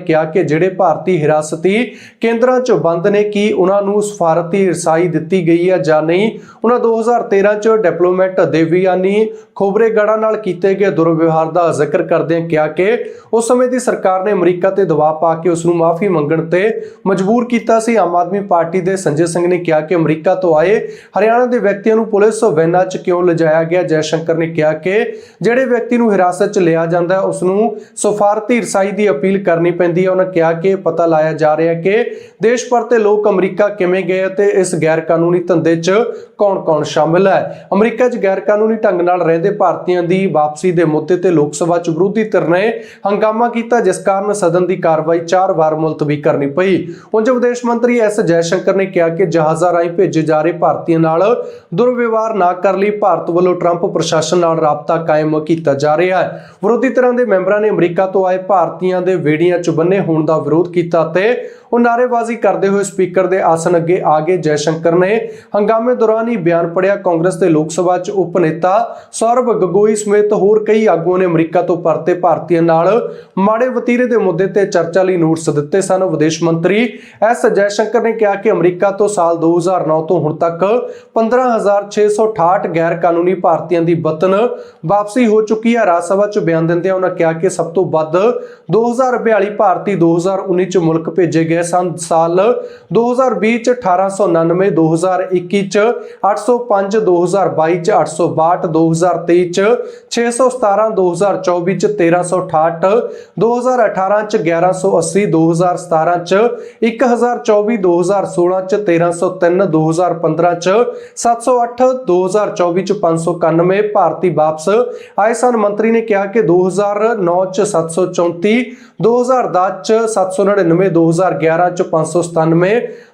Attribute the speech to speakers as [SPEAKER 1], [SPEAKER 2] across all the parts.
[SPEAKER 1] ਕਿਹਾ ਕਿ ਜਿਹੜੇ ਭਾਰਤੀ ਹਿਰਾਸਤੀ ਕੇਂਦਰਾਂ 'ਚ ਬੰਦ ਨੇ, ਕੀ ਉਹਨਾਂ ਨੂੰ ਸਫਾਰਤੀ ਰਸਾਈ ਦਿੱਤੀ ਗਈ ਹੈ ਜਾਂ ਨਹੀਂ? ਉਹਨਾਂ 2013 'ਚ ਡਿਪਲੋਮੈਟ ਦੇਵਿਆਨੀ ਖੋਬਰੇਗੜਾ ਨਾਲ ਕੀਤੇ ਗਏ ਦੁਰਵਿਵਹਾਰ ਦਾ ਜ਼ਿਕਰ ਕਰਦਿਆਂ ਕਿਹਾ ਕਿ ਉਸ ਸਮੇਂ ਦੀ ਸਰਕਾਰ ਨੇ ਅਮਰੀਕਾ ਤੇ ਦਬਾਅ ਪਾ ਕੇ ਉਸ ਨੂੰ ਮਾਫੀ ਮੰਗਣ ਤੇ ਮਜਬੂਰ ਕੀਤਾ ਸੀ। ਆਮ ਆਦਮੀ ਪਾਰਟੀ ਦੇ ਸੰਜੇ ਸਿੰਘ ਨੇ ਕਿਹਾ ਕਿ ਅਮਰੀਕਾ ਤੋਂ ਆਏ ਹਰਿਆਣਾ ਦੇ ਵਿਅਕਤੀਆਂ ਨੂੰ ਪੁਲਿਸ ਵੈਨਾਂ 'ਚ ਕਿਉਂ ਲਿਜਾਇਆ ਗਿਆ? ਜੈ ਸ਼ੰਕਰ ਨੇ ਕਿਹਾ ਕਿ ਜਿਹੜੇ ਵਿਅਕਤੀ ਨੂੰ ਹਿਰਾਸਤ 'ਚ ਲਿਆ ਜਾਂਦਾ ਹੈ, ਉਸ ਨੂੰ ਸਫਾਰਤੀ ਰਸਾਈ ਦੀ ਅਪੀਲ ਕਰਨੀ ਪੈਂਦੀ ਹੈ, ਉਹਨਾਂ ਕਿਹਾ ਕਿ ਪਤਾ ਲਾਇਆ ਜਾ ਰਿਹਾ ਕਿ ਦੇਸ਼ ਭਰ ਤੇ ਲੋਕ ਅਮਰੀਕਾ ਕਿਵੇਂ ਗਏ ਤੇ ਇਸ ਗੈਰ ਕਾਨੂੰਨੀ ਧੰਦੇ 'ਚ ਕੌਣ-ਕੌਣ ਸ਼ਾਮਿਲ ਹੈ? ਅਮਰੀਕਾ 'ਚ ਗੈਰ ਕਾਨੂੰਨੀ ਢੰਗ ਨਾਲ ਰਹਿੰਦੇ ਭਾਰਤੀਆਂ ਦੀ ਵਾਪਸੀ ਦੇ ਮੁੱਦੇ ਤੇ ਲੋਕ ਸਭਾ 'ਚ ਵਿਰੋਧੀ ਧਿਰ ਨੇ ਹੰਗਾਮਾ ਕੀਤਾ, ਜਿਸ ਕਾਰਨ ਸਦਨ ਦੀ ਕਾਰਵਾਈ 4 ਵਾਰ ਮੁਲਤਵੀ ਕਰਨੀ ਪਈ। ਉਂਝ ਵਿਦੇਸ਼ ਮੰਤਰੀ ਐਸ ਜੈਸ਼ੰਕਰ ਨੇ ਕਿਹਾ ਕਿ ਜਹਾਜ਼ਾਂ ਰਾਹੀਂ ਭੇਜੇ ਜਾ ਰਹੇ ਭਾਰਤੀਆਂ ਨਾਲ ਦੁਰਵਿਵਹਾਰ ਨਾ ਕਰਨ ਲਈ ਭਾਰਤ ਵੱਲੋਂ ਟਰੰਪ ਪ੍ਰਸ਼ਾਸਨ ਨਾਲ ਰਾਬਤਾ ਕਾਇਮ ਕੀਤਾ ਜਾ ਰਿਹਾ ਹੈ। ਵਿਰੋਧੀ ਧਿਰਾਂ ਦੇ ਮੈਂਬਰਾਂ ਨੇ ਅਮਰੀਕਾ ਤੋਂ ਆਏ ਭਾਰਤੀਆਂ ਦੇ ਵੇੜੀਆਂ 'ਚ ਬੰਨੇ ਹੋਣ ਦਾ ਵਿਰੋਧ ਕੀਤਾ ਤੇ ਉਹ ਨਾਅਰੇਬਾਜ਼ੀ ਕਰਦੇ ਹੋਏ ਸਪੀਕਰ ਦੇ ਆਸਨ ਅੱਗੇ ਆ ਗਏ। ਜੈਸ਼ੰਕਰ ਨੇ ਹੰਗਾਮੇ ਦੌਰਾਨ ਹੀ ਬਿਆਨ ਪੜਿਆ ਕਾਂਗਰਸ ਦੇ ਲੋਕ ਸਭਾ 'ਚ ਉਪ ਨੇਤਾ ਸੌਰਵ ਗਗੋਈ ਸਮੇਤ ਹੋਰ ਕਈ ਆਗੂਆਂ ਨੇ ਅਮਰੀਕਾ ਤੋਂ ਪਰਤੇ ਭਾਰਤੀਆਂ ਨਾਲ ਮਾੜੇ ਵਤੀਰੇ ਦੇ ਮੁੱਦੇ ਤੇ ਚਰਚਾ ਲਈ ਨੋਟਿਸ ਦਿੱਤੇ ਸਨ। ਵਿਦੇਸ਼ ਮੰਤਰੀ ਐਸ ਜੈਸ਼ੰਕਰ ਨੇ ਕਿਹਾ ਕਿ ਅਮਰੀਕਾ ਤੋਂ ਸਾਲ 2009 ਤੋਂ ਹੁਣ ਤੱਕ 15668 ਗੈਰ ਕਾਨੂੰਨੀ ਭਾਰਤੀਆਂ ਦੀ ਵਤਨ ਵਾਪਸੀ ਹੋ ਚੁੱਕੀ ਹੈ। ਰਾਜ ਸਭਾ 'ਚ ਬਿਆਨ ਦਿੰਦਿਆਂ ਉਹਨਾਂ ਕਿਹਾ ਕਿ ਸਭ ਤੋਂ ਵੱਧ 2042 ਭਾਰਤੀ 2019 'ਚ ਮੁਲਕ ਭੇਜੇ ਗਏ ਸਨ। ਸਾਲ 2020 'ਚ 1899 2021 'ਚ 805 2022 'ਚ 862 2023 'ਚ 617 2024 'ਚ 1368 2018 'ਚ 1180 2017 'ਚ 1024 2016 'ਚ 1303 2015 'ਚ 708 2024 'ਚ 591 ਭਾਰਤੀ ਵਾਪਸ। ਆਏ ਸਨ ਮੰਤਰੀ ਨੇ ਕਿਹਾ ਕਿ 2009 'ਚ 734 2010 'ਚ 799 2011 'ਚ 597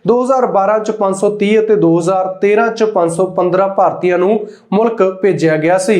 [SPEAKER 1] 2012 'ਚ 530 ਅਤੇ 2013 'ਚ 515 ਭਾਰਤੀਆਂ ਨੂੰ ਮੁਲਕ ਭੇਜਿਆ ਗਿਆ ਸੀ।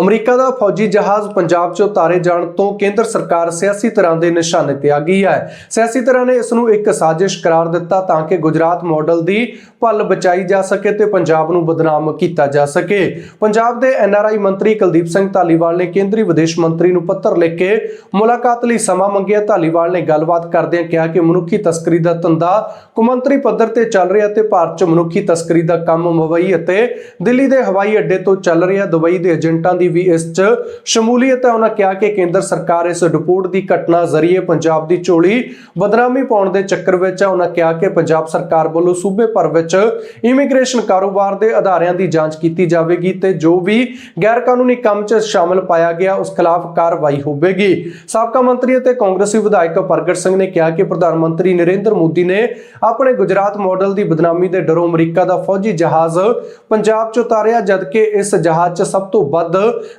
[SPEAKER 1] ਅਮਰੀਕਾ ਦਾ ਫੌਜੀ ਜਹਾਜ਼ ਪੰਜਾਬ 'ਚ ਉਤਾਰੇ ਜਾਣ ਤੋਂ ਕੇਂਦਰ ਸਰਕਾਰ ਸਿਆਸੀ ਤਰ੍ਹਾਂ ਦੇ ਨਿਸ਼ਾਨੇ ਤੇ ਆ ਗਈ ਹੈ। ਸਿਆਸੀ ਤਰ੍ਹਾਂ ਨੇ ਇਸ ਨੂੰ ਇੱਕ ਸਾਜ਼ਿਸ਼ ਕਰਾਰ ਦਿੱਤਾ ਤਾਂ ਕਿ ਗੁਜਰਾਤ ਮਾਡਲ ਦੀ ਭੱਲ ਬਚਾਈ ਜਾ ਸਕੇ ਤੇ ਪੰਜਾਬ ਨੂੰ ਬਦਨਾਮ ਕੀਤਾ ਜਾ ਸਕੇ। ਪੰਜਾਬ ਦੇ ਐਨਆਰਆਈ ਮੰਤਰੀ ਕੁਲਦੀਪ ਸਿੰਘ ਧਾਲੀਵਾਲ ਨੇ ਕੇਂਦਰੀ ਵਿਦੇਸ਼ ਮੰਤਰੀ ਨੂੰ ਪੱਤਰ ਲਿਖ ਕੇ ਮੁਲਾਕਾਤ ਲਈ ਸਮਾਂ ਮੰਗਿਆ। ਧਾਲੀਵਾਲ ਨੇ ਗੱਲਬਾਤ ਕਰਦਿਆਂ ਕਿਹਾ ਕਿ ਮਨੁੱਖੀ ਤਸਕਰੀ ਦਾ ਧੰਦਾ ਕੁਮੰਤਰੀ ਪੱਧਰ ਤੇ ਚੱਲ ਰਿਹਾ ਤੇ ਭਾਰਤ 'ਚ ਮਨੁੱਖੀ ਤਸਕਰੀ ਦਾ ਕੰਮ ਮੁੰਬਈ ਅਤੇ ਦਿੱਲੀ ਦੇ ਹਵਾਈ ਅੱਡੇ ਤੋਂ ਚੱਲ ਰਿਹਾ। ਦੁਬਈ ਦੇ ਏਜੰਟਾਂ ਦੀ ਵੀ ਇਸ 'ਚ ਸ਼ਮੂਲੀਅਤ ਹੈ। ਉਹਨਾਂ ਕਿਹਾ ਕਿ ਕੇਂਦਰ ਸਰਕਾਰ ਇਸ ਰਿਪੋਰਟ ਦੀ ਘਟਨਾ ਜ਼ਰੀਏ ਪੰਜਾਬ ਦੀ ਝੋਲੀ ਬਦਨਾਮੀ ਪਾਉਣ ਦੇ ਚੱਕਰ ਵਿੱਚ ਹੈ। ਉਹਨਾਂ ਕਿਹਾ ਕਿ ਪੰਜਾਬ ਸਰਕਾਰ ਵੱਲੋਂ ਸੂਬੇ ਭਰ ਵਿੱਚ ਇਮੀਗ੍ਰੇਸ਼ਨ ਕਾਰੋਬਾਰ ਦੇ ਅਧਾਰਿਆਂ ਦੀ ਜਾਂਚ ਕੀਤੀ ਜਾਵੇਗੀ ਤੇ ਜੋ ਵੀ ਗੈਰ ਕਾਨੂੰਨੀ ਕੰਮ 'ਚ ਸ਼ਾਮਲ ਪਾਇਆ ਗਿਆ, ਉਸ ਖਿਲਾਫ ਕਾਰਵਾਈ ਹੋਵੇਗੀ। ਸਾਬਕਾ ਮੰਤਰੀ ਅਤੇ ਕਾਂਗਰਸੀ ਵਿਧਾਇਕ ਪ੍ਰਗਟ ਸਿੰਘ ਨੇ ਕਿਹਾ ਕਿ ਪ੍ਰਧਾਨ ਮੰਤਰੀ ਨਰਿੰਦਰ ਮੋਦੀ ਨੇ ਆਪਣੇ ਗੁਜਰਾਤ ਮਾਡਲ ਦੀ ਬਦਨਾਮੀ ਦੇ ਡਰੋਂ ਅਮਰੀਕਾ ਦਾ ਫੌਜੀ ਜਹਾਜ਼ ਪੰਜਾਬ 'ਚ ਉਤਾਰਿਆ, ਜਦਕਿ ਇਸ ਜਹਾਜ਼ 'ਚ ਸਭ ਤੋਂ ਵੱਧ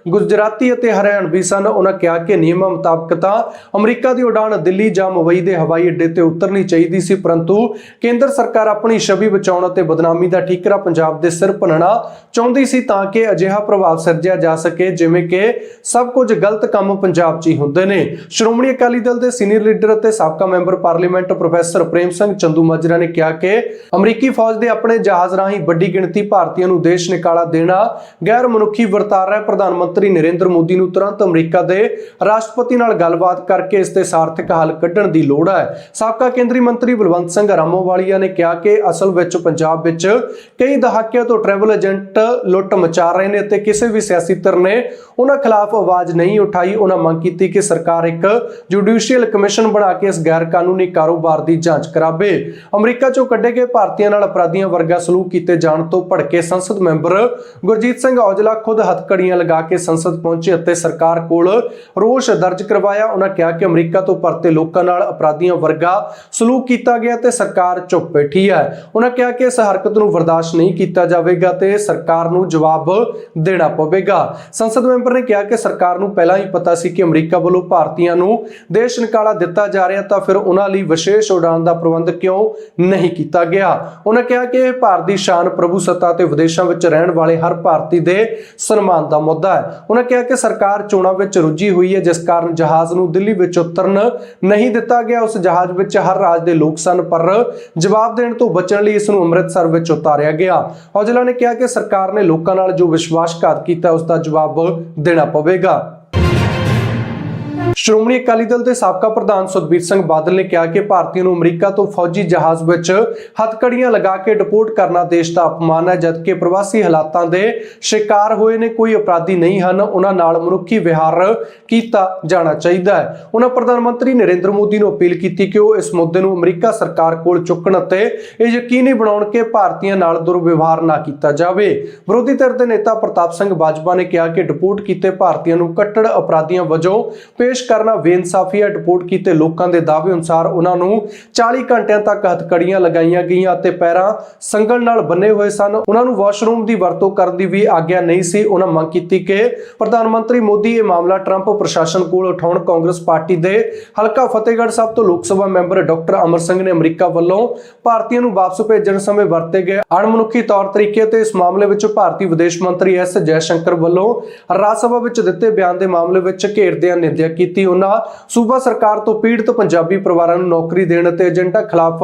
[SPEAKER 1] ਗੁਜਰਾਤੀ ਅਤੇ ਹਰਿਆਣਵੀ ਸਨ। ਉਹਨਾਂ ਕਿਹਾ ਕਿ ਨਿਯਮਾਂ ਮੁਤਾਬਕ ਤਾਂ ਅਮਰੀਕਾ ਦੀ ਉਡਾਨ ਦਿੱਲੀ ਜਾਂ ਮੁੰਬਈ ਦੇ ਹਵਾਈ ਅੱਡੇ ਤੇ ਉਤਰਨੀ ਚਾਹੀਦੀ ਸੀ, ਪਰੰਤੂ ਕੇਂਦਰ ਸਰਕਾਰ ਆਪਣੀ ਛਵੀ ਬਚਾਉਣ ਅਤੇ ਬਦਨਾਮੀ ਦਾ ਠੀਕਰਾ ਪੰਜਾਬ ਦੇ ਸਿਰ ਭੰਨਣਾ ਚਾਹੁੰਦੀ ਸੀ ਤਾਂ ਕਿ ਅਜਿਹਾ ਪ੍ਰਭਾਵ ਸਿਰਜਿਆ ਜਾ ਸਕੇ, ਜਿਵੇਂ ਕਿ ਸਭ ਕੁਝ ਗਲਤ ਕੰਮ ਪੰਜਾਬ 'ਚ ਹੀ ਹੁੰਦੇ ਨੇ। ਸ਼੍ਰੋਮਣੀ ਅਕਾਲੀ ਦਲ ਦੇ ਸੀਨੀਅਰ ਲੀਡਰ ਅਤੇ ਸਾਬਕਾ member parliament professor Prem Singh Chandumajra ਨੇ ਕਿਹਾ ਕਿ ਅਮਰੀਕੀ ਫੌਜ ਦੇ ਆਪਣੇ ਜਹਾਜ਼ ਰਾਹੀਂ ਵੱਡੀ ਗਿਣਤੀ ਭਾਰਤੀਆਂ ਨੂੰ ਦੇਸ਼ ਨਿਕਾਲਾ ਦੇਣਾ ਗੈਰ ਮਨੁੱਖੀ ਵਰਤਾਰਾ ਹੈ। ਪ੍ਰਧਾਨ ਮੰਤਰੀ ਨਰਿੰਦਰ ਮੋਦੀ ਨੂੰ ਤੁਰੰਤ ਅਮਰੀਕਾ ਦੇ ਰਾਸ਼ਟਰਪਤੀ ਨਾਲ ਗੱਲਬਾਤ ਕਰਕੇ ਇਸ ਤੇ ਸਾਰਥਕ ਹੱਲ ਕੱਢਣ ਦੀ ਲੋੜ ਹੈ। ਸਾਬਕਾ ਕੇਂਦਰੀ ਮੰਤਰੀ ਬਲਵੰਤ ਸਿੰਘ ਰਾਮੋਵਾਲੀਆ ਨੇ ਕਿਹਾ ਕਿ ਅਸਲ ਵਿੱਚ ਪੰਜਾਬ ਵਿੱਚ ਕਈ ਦਹਾਕਿਆਂ ਤੋਂ ਟਰੈਵਲ ਏਜੰਟ ਲੁੱਟ ਮਚਾ ਰਹੇ ਨੇ ਤੇ ਕਿਸੇ ਵੀ ਸਿਆਸੀ ਧਿਰ ਨੇ ਉਹਨਾਂ ਖਿਲਾਫ ਆਵਾਜ਼ ਨਹੀਂ ਉਠਾਈ। ਉਹਨਾਂ ਮੰਗ ਕੀਤੀ ਕਿ ਸਰਕਾਰ ਇੱਕ ਜੁਡੀਸ਼ੀਅਲ ਕਮਿਸ਼ਨ ਬਣਾ ਕੇ ਇਸ ਗੈਰ ਕਾਨੂੰਨੀ ਕਾਰੋਬਾਰ ਦੀ ਜਾਂਚ ਕਰਾਵੇ। ਅਮਰੀਕਾ ਚੋਂ ਕੱਢੇ ਗਏ ਭਾਰਤੀਆਂ ਨਾਲ ਅਪਰਾਧੀਆਂ ਵਰਗਾ ਸਲੂਕ ਕੀਤੇ ਜਾਣ ਤੋਂ ਭੜਕੇ ਸੰਸਦ ਮੈਂਬਰ ਗੁਰਜੀਤ ਸਿੰਘ ਔਜਲਾ ਖੁਦ ਹੱਥਕੜੀਆਂ ਲਗਾ ਕੇ ਸੰਸਦ ਪਹੁੰਚੇ ਅਤੇ ਸਰਕਾਰ ਕੋਲ ਰੋਸ਼ ਦਰਜ ਕਰਵਾਇਆ। ਉਹਨਾਂ ਕਿਹਾ ਕਿ ਅਮਰੀਕਾ ਤੋਂ ਪਰਤੇ ਲੋਕਾਂ ਨਾਲ ਅਪਰਾਧੀਆਂ ਵਰਗਾ ਸਲੂਕ ਕੀਤਾ ਗਿਆ ਤੇ ਸਰਕਾਰ ਚੁੱਪ ਬੈਠੀ ਹੈ। ਉਹਨਾਂ ਕਿਹਾ ਕਿ ਇਸ ਹਰਕਤ ਨੂੰ ਬਰਦਾਸ਼ਤ ਨਹੀਂ ਕੀਤਾ ਜਾਵੇਗਾ ਤੇ ਸਰਕਾਰ ਨੂੰ ਜਵਾਬ ਦੇਣਾ ਪਵੇਗਾ। ਸੰਸਦ ਮੈਂਬਰ ਨੇ ਕਿਹਾ ਕਿ ਸਰਕਾਰ ਨੂੰ ਪਹਿਲਾਂ ਹੀ ਪਤਾ ਸੀ ਕਿ ਅਮਰੀਕਾ ਵੱਲੋਂ ਭਾਰਤੀਆਂ ਨੂੰ ਦੇਸ਼ ਨਿਕਾਲਾ ਦਿੱਤਾ ਜਾ ਰਿਹਾ ਤਾਂ ਫਿਰ ਉਹਨਾਂ ਲਈ ਵਿਸ਼ੇਸ਼ ਉਡਾਨ ਦਾ ਪ੍ਰਬੰਧ ਕਿਉਂ ਨਹੀਂ ਕੀਤਾ ਗਿਆ? ਉਹਨਾਂ ਕਿਹਾ ਕਿ ਇਹ ਭਾਰਤ ਦੀ ਸ਼ਾਨ ਪ੍ਰਭੂ ਸੱਤਾ ਤੇ ਵਿਦੇਸ਼ਾਂ ਵਿੱਚ ਰਹਿਣ ਵਾਲੇ ਹਰ ਭਾਰਤੀ ਦੇ ਸਨਮਾਨ ਦਾ ਮੁੱਦਾ ਹੈ। ਉਹਨਾਂ ਕਿਹਾ ਕਿ ਸਰਕਾਰ ਚੋਣਾਂ ਵਿੱਚ ਰੁੱਝੀ ਹੋਈ ਹੈ, ਜਿਸ ਕਾਰਨ ਜਹਾਜ਼ ਨੂੰ ਦਿੱਲੀ ਵਿੱਚ ਉਤਰਨ ਨਹੀਂ ਦਿੱਤਾ ਗਿਆ। ਉਸ ਜਹਾਜ਼ ਵਿੱਚ ਹਰ ਰਾਜ ਦੇ ਲੋਕ ਸਨ, ਪਰ ਜਵਾਬ ਦੇਣ ਤੋਂ ਬਚਣ ਲਈ ਇਸ ਨੂੰ ਅੰਮ੍ਰਿਤਸਰ ਵਿੱਚ ਉਤਾਰਿਆ ਗਿਆ। ਔਜਲਾ ਨੇ ਕਿਹਾ ਕਿ ਸਰਕਾਰ ਨੇ ਲੋਕਾਂ ਨਾਲ ਜੋ ਵਿਸ਼ਵਾਸਘਾਤ ਕੀਤਾ, ਉਸ ਦਾ ਜਵਾਬ ਦੇਣਾ ਪਵੇਗਾ। ਸ਼੍ਰੋਮਣੀ ਅਕਾਲੀ ਦਲ ਦੇ ਸਾਬਕਾ ਪ੍ਰਧਾਨ ਸੁਖਬੀਰ ਸਿੰਘ ਬਾਦਲ ਨੇ ਕਿਹਾ ਕਿ ਭਾਰਤੀਆਂ ਨੂੰ ਅਮਰੀਕਾ ਤੋਂ ਫੌਜੀ ਜਹਾਜ਼ ਵਿੱਚ ਹੱਥਕੜੀਆਂ ਲਗਾ ਕੇ ਡਿਪੋਰਟ ਕਰਨਾ ਦੇਸ਼ ਦਾ ਅਪਮਾਨ ਹੈ, ਜਦਕਿ ਪ੍ਰਵਾਸੀ ਹਾਲਾਤਾਂ ਦੇ ਸ਼ਿਕਾਰ ਹੋਏ ਨੇ, ਕੋਈ ਅਪਰਾਧੀ ਨਹੀਂ ਹਨ। ਉਹਨਾਂ ਨਾਲ ਮਨੁੱਖੀ ਵਿਹਾਰ ਕੀਤਾ ਜਾਣਾ ਚਾਹੀਦਾ ਹੈ। ਉਹਨਾਂ ਪ੍ਰਧਾਨ ਮੰਤਰੀ ਨਰਿੰਦਰ ਮੋਦੀ ਨੂੰ ਅਪੀਲ ਕੀਤੀ ਕਿ ਉਹ ਇਸ ਮੁੱਦੇ ਨੂੰ ਅਮਰੀਕਾ ਸਰਕਾਰ ਕੋਲ ਚੁੱਕਣ ਅਤੇ ਇਹ ਯਕੀਨੀ ਬਣਾਉਣ ਕਿ ਭਾਰਤੀਆਂ ਨਾਲ ਦੁਰਵਿਵਹਾਰ ਨਾ ਕੀਤਾ ਜਾਵੇ। ਵਿਰੋਧੀ ਧਿਰ ਦੇ ਨੇਤਾ ਪ੍ਰਤਾਪ ਸਿੰਘ ਬਾਜਵਾ ਨੇ ਕਿਹਾ ਕਿ ਡਿਪੋਰਟ ਕੀਤੇ ਭਾਰਤੀਆਂ ਨੂੰ ਕੱਟੜ ਅਪਰਾਧੀਆਂ ਵਜੋਂ ਪੇਸ਼ ਕਰਨਾ ਬੇਇਨਸਾਫੀ ਹੈ ਡਿਪੋਰਟ ਕੀਤੇ ਲੋਕਾਂ ਦੇ ਦਾਅਵੇ ਅਨੁਸਾਰ ਉਹਨਾਂ ਨੂੰ 40 ਘੰਟਿਆਂ ਤੱਕ ਹੱਥਕੜੀਆਂ ਲਗਾਈਆਂ ਗਈਆਂ ਅਤੇ ਪੈਰਾਂ ਸੰਗਲ ਨਾਲ ਬੰਨੇ ਹੋਏ ਸਨ। ਉਹਨਾਂ ਨੂੰ ਵਾਸ਼ਰੂਮ ਦੀ ਵਰਤੋਂ ਕਰਨ ਦੀ ਵੀ ਆਗਿਆ ਨਹੀਂ ਸੀ। ਉਹਨਾਂ ਮੰਗ ਕੀਤੀ ਕਿ ਪ੍ਰਧਾਨ ਮੰਤਰੀ ਮੋਦੀ ਇਹ ਮਾਮਲਾ ਟਰੰਪ ਪ੍ਰਸ਼ਾਸਨ ਕੋਲ ਉਠਾਉਣ। ਕਾਂਗਰਸ ਪਾਰਟੀ ਦੇ ਹਲਕਾ ਫਤਿਹਗੜ੍ਹ ਸਾਹਿਬ ਤੋਂ ਲੋਕ ਸਭਾ ਮੈਂਬਰ ਡਾਕਟਰ ਅਮਰ ਸਿੰਘ ਨੇ ਅਮਰੀਕਾ ਵੱਲੋਂ ਭਾਰਤੀਆਂ ਨੂੰ ਵਾਪਸ ਭੇਜਣ ਸਮੇਂ ਵਰਤੇ ਗਏ ਅਣਮਨੁੱਖੀ ਤੌਰ ਤਰੀਕੇ ਤੇ ਇਸ ਮਾਮਲੇ ਵਿੱਚ ਭਾਰਤੀ ਵਿਦੇਸ਼ ਮੰਤਰੀ ਐਸ ਜੈਸ਼ੰਕਰ ਵੱਲੋਂ ਰਾਜ ਸਭਾ ਵਿੱਚ ਦਿੱਤੇ ਬਿਆਨ ਦੇ ਮਾਮਲੇ ਵਿੱਚ ਘੇਰਦਿਆਂ ਨਿੰਦਿਆ ਕੀਤੀ ਕੀਤੀ ਉਹਨਾਂ ਸੂਬਾ ਸਰਕਾਰ ਤੋਂ ਪੀੜਤ ਪੰਜਾਬੀ ਪਰਿਵਾਰਾਂ ਨੂੰ ਨੌਕਰੀ ਦੇਣ ਅਤੇ ਏਜੰਟਾਂ ਖਿਲਾਫ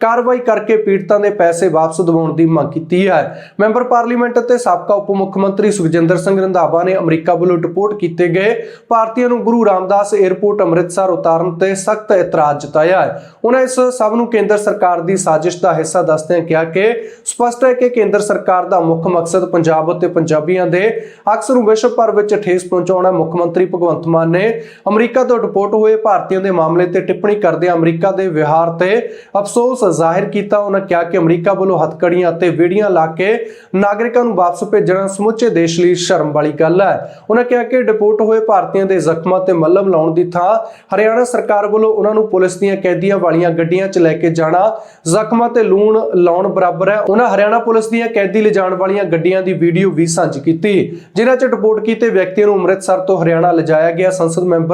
[SPEAKER 1] ਕਾਰਵਾਈ ਕਰਕੇ ਪੀੜਤਾਂ ਦੇ ਪੈਸੇ ਵਾਪਸ ਦਿਵਾਉਣ ਦੀ ਮੰਗ ਕੀਤੀ ਹੈ। ਮੈਂਬਰ ਪਾਰਲੀਮੈਂਟ ਅਤੇ ਸਾਬਕਾ ਉਪ ਮੁੱਖ ਮੰਤਰੀ ਸੁਖਜਿੰਦਰ ਸਿੰਘ ਰੰਧਾਵਾ ਨੇ ਅਮਰੀਕਾ ਵੱਲੋਂ ਡਿਪੋਰਟ ਕੀਤੇ ਗਏ ਭਾਰਤੀਆਂ ਨੂੰ ਗੁਰੂ ਰਾਮਦਾਸ 에ਅਰਪੋਰਟ ਅੰਮ੍ਰਿਤਸਰ ਉਤਾਰਨ ਤੇ ਸਖਤ ਇਤਰਾਜ਼ ਜਤਾਇਆ ਹੈ। ਉਹਨਾਂ ਇਸ ਸਭ ਨੂੰ ਕੇਂਦਰ ਸਰਕਾਰ ਦੀ ਸਾਜ਼ਿਸ਼ ਦਾ ਹਿੱਸਾ ਦੱਸਦਿਆਂ ਕਿਹਾ ਕਿ ਸਪਸ਼ਟ ਹੈ ਕਿ ਕੇਂਦਰ ਸਰਕਾਰ ਦਾ ਮੁੱਖ ਮਕਸਦ ਪੰਜਾਬ ਅਤੇ ਪੰਜਾਬੀਆਂ ਦੇ ਅਕਸਰ ਨੂੰ ਵਿਸ਼ਵ ਭਰ ਵਿੱਚ ਠੇਸ ਪਹੁੰਚਾਉਣਾ ਮੁੱਖ ਮੰਤਰੀ ਭਗਵੰਤ ਮਾਨ ਨੇ ਅਮਰੀਕਾ ਤੋਂ ਡਿਪੋਰਟ ਹੋਏ ਭਾਰਤੀਆਂ ਦੇ ਮਾਮਲੇ ਤੇ ਟਿੱਪਣੀ ਕਰਦਿਆਂ ਅਮਰੀਕਾ ਦੇ ਵਿਹਾਰ ਤੇ ਅਫਸੋਸ ਜ਼ਾਹਿਰ ਕੀਤਾ। ਉਹਨਾਂ ਕਿਹਾ ਕਿ ਅਮਰੀਕਾ ਵੱਲੋਂ ਹੱਥਕੜੀਆਂ ਅਤੇ ਵੇੜੀਆਂ ਲਾ ਕੇ ਨਾਗਰਿਕਾਂ ਨੂੰ ਵਾਪਸ ਭੇਜਣਾ ਸਮੁੱਚੇ ਦੇਸ਼ ਲਈ ਸ਼ਰਮ ਵਾਲੀ ਗੱਲ ਹੈ। ਉਹਨਾਂ ਕਿਹਾ ਕਿ ਡਿਪੋਰਟ ਹੋਏ ਭਾਰਤੀਆਂ ਦੇ ਜ਼ਖਮਾਂ ਤੇ ਮੱਲਮ ਲਾਉਣ ਦੀ ਥਾਂ ਹਰਿਆਣਾ ਸਰਕਾਰ ਵੱਲੋਂ ਉਹਨਾਂ ਨੂੰ ਪੁਲਿਸ ਦੀਆਂ ਕੈਦੀਆਂ ਵਾਲੀਆਂ ਗੱਡੀਆਂ 'ਚ ਲੈ ਕੇ ਜਾਣਾ। ਜ਼ਖਮਾਂ ਤੇ ਲੂਣ ਲਾਉਣ ਬਰਾਬਰ ਹੈ। ਉਹਨਾਂ ਹਰਿਆਣਾ ਪੁਲਿਸ ਦੀਆਂ ਕੈਦੀ ਲਿਜਾਣ ਵਾਲੀਆਂ ਗੱਡੀਆਂ ਦੀ ਵੀਡੀਓ ਵੀ ਸਾਂਝੀ ਕੀਤੀ। ਜਿਨ੍ਹਾਂ 'ਚ ਡਿਪੋਰਟ ਕੀਤੇ ਵਿਅਕਤੀਆਂ ਨੂੰ ਅੰਮ੍ਰਿਤਸਰ ਤੋਂ ਹਰਿਆਣਾ ਲਿਜਾਇਆ ਗਿਆ। ਸੰਸਦ ਮੈਂਬਰ